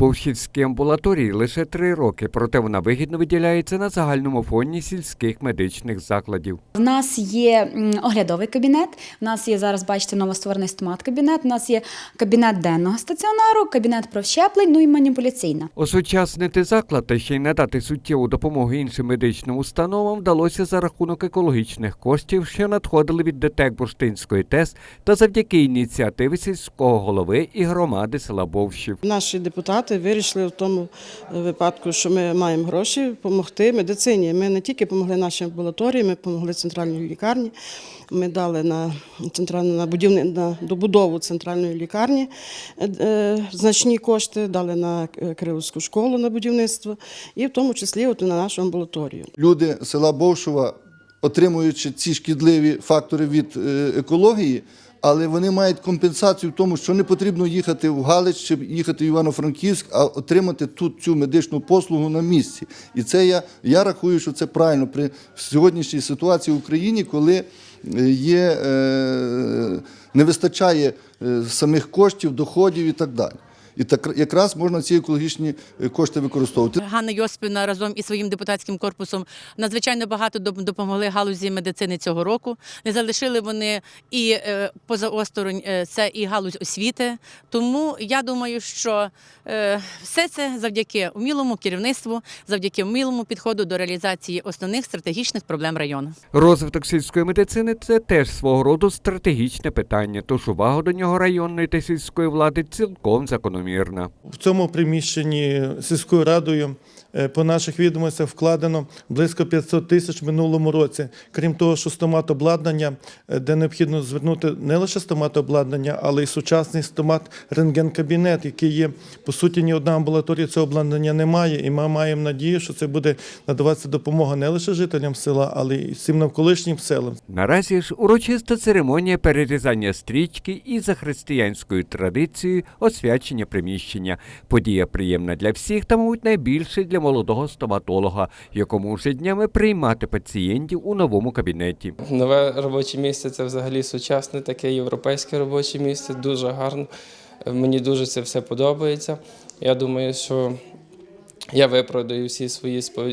Бовщівській амбулаторії лише три роки, проте вона вигідно виділяється на загальному фоні сільських медичних закладів. В нас є оглядовий кабінет. В нас є зараз, бачите, новостворений стомат-кабінет. У нас є кабінет денного стаціонару, кабінет провщеплень, ну і маніпуляційна. Осучаснити заклад та ще й надати суттєву допомогу іншим медичним установам вдалося за рахунок екологічних коштів, що надходили від ДТЕК Бурштинської ТЕС та завдяки ініціативи сільського голови і громади села Бовщів. Наші депутати вирішили в тому е, випадку, що ми маємо гроші допомогти медицині. Ми не тільки допомогли нашій амбулаторії, ми допомогли центральній лікарні. Ми дали на центральну на будівни на добудову центральної лікарні е, е, значні кошти, дали на е, Кирилівську школу на будівництво, і в тому числі от на нашу амбулаторію. люди села Бовшова, отримуючи ці шкідливі фактори від екології, але вони мають компенсацію в тому, що не потрібно їхати в Галич чи їхати в Івано-Франківськ, а отримати тут цю медичну послугу на місці. І це я, я рахую, що це правильно при сьогоднішній ситуації в Україні, коли е, є, е, не вистачає е, самих коштів, доходів і так далі. І так якраз можна ці екологічні е, кошти використовувати. Ганна Йоспівна разом із своїм депутатським корпусом надзвичайно багато доп- допомогли галузі медицини цього року. Не залишили вони і е, поза осторонь е, це і галузь освіти. Тому я думаю, що е, все це завдяки умілому керівництву, завдяки вмілому підходу до реалізації основних стратегічних проблем району. Розвиток сільської медицини це теж свого роду стратегічне питання, тож увага до нього районної та сільської влади цілком закономірна. В цьому приміщенні сільською радою по наших відомостях вкладено близько 500 тисяч минулому році. Крім того, що стоматобладнання, е, де необхідно звернути не лише стоматобладнання, але й сучасний стомат-рентген-кабінет, який є по суті ні одна амбулаторія цього обладнання не має. І ми маємо надію, що це буде надаватися допомога не лише жителям села, але й всім навколишнім селам. Наразі ж урочиста церемонія перерізання стрічки і за християнською традицією освячення приміщення. Подія приємна для всіх та, мабуть, найбільше для молодого стоматолога, якому вже днями приймати пацієнтів у новому кабінеті. Нове робоче місце це взагалі сучасне, таке європейське робоче місце, дуже гарно. Мені дуже це все подобається. Я думаю, що я виправдаю всі свої е,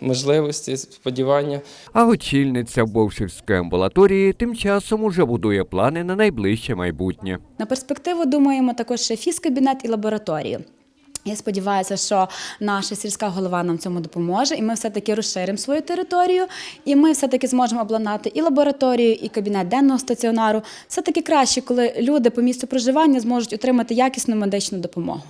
можливості, сподівання. А очільниця Бовшівської амбулаторії тим часом уже будує плани на найближче майбутнє. На перспективу думаємо також ще фізкабінет і лабораторію. Я сподіваюся, що наша сільська голова нам цьому допоможе, і ми все-таки розширимо свою територію, і ми все-таки зможемо обладнати і лабораторію, і кабінет денного стаціонару. Все-таки краще, коли люди по місцю проживання зможуть отримати якісну медичну допомогу.